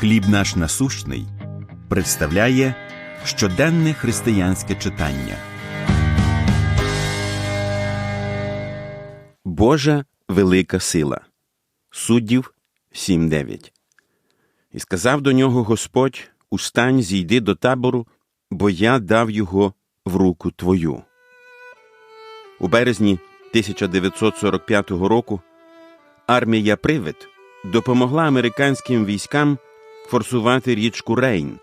Хліб наш насущний представляє щоденне християнське читання. Божа велика сила. Суддів 7.9. І сказав до нього Господь: Устань, зійди до табору, бо я дав його в руку твою. У березні 1945 року армія Привид допомогла американським військам форсувати річку Рейн,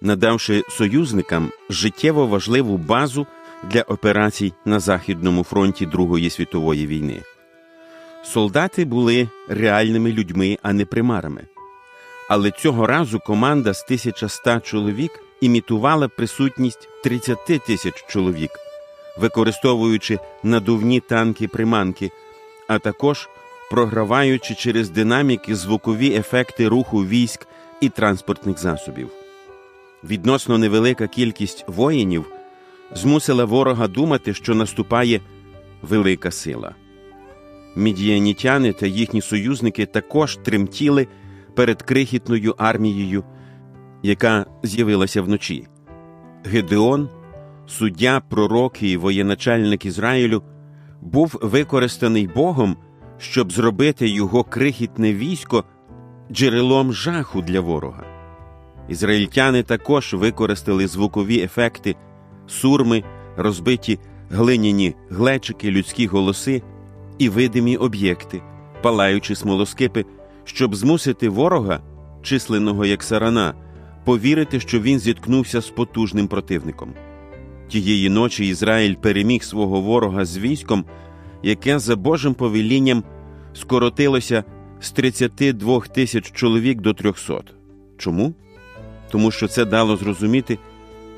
надавши союзникам життєво важливу базу для операцій на Західному фронті Другої світової війни. Солдати були реальними людьми, а не примарами. Але цього разу команда з 1100 чоловік імітувала присутність 30 тисяч чоловік, використовуючи надувні танки-приманки, а також програваючи через динаміки звукові ефекти руху військ і транспортних засобів. Відносно невелика кількість воїнів змусила ворога думати, що наступає велика сила. Мідіанітяни та їхні союзники також тремтіли перед крихітною армією, яка з'явилася вночі. Гедеон, суддя, пророк і воєначальник Ізраїлю, був використаний Богом, щоб зробити його крихітне військо джерелом жаху для ворога. Ізраїльтяни також використали звукові ефекти, сурми, розбиті глиняні глечики, людські голоси і видимі об'єкти, палаючи смолоскипи, щоб змусити ворога, численного як сарана, повірити, що він зіткнувся з потужним противником. Тієї ночі Ізраїль переміг свого ворога з військом, яке за Божим повелінням скоротилося з 32 тисяч чоловік до 300. Чому? Тому що це дало зрозуміти,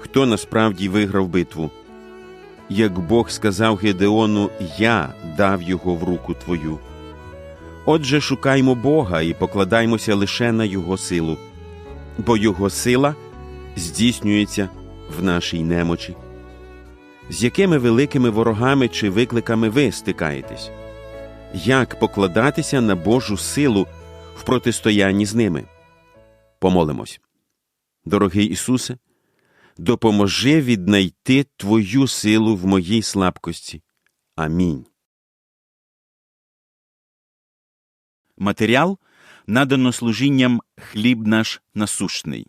хто насправді виграв битву. Як Бог сказав Гедеону, я дав його в руку твою. Отже, шукаймо Бога і покладаймося лише на Його силу, бо Його сила здійснюється в нашій немочі. З якими великими ворогами чи викликами ви стикаєтесь? Як покладатися на Божу силу в протистоянні з ними? Помолимось. Дорогий Ісусе, допоможи віднайти Твою силу в моїй слабкості. Амінь. Матеріал надано служінням хліб наш насущний.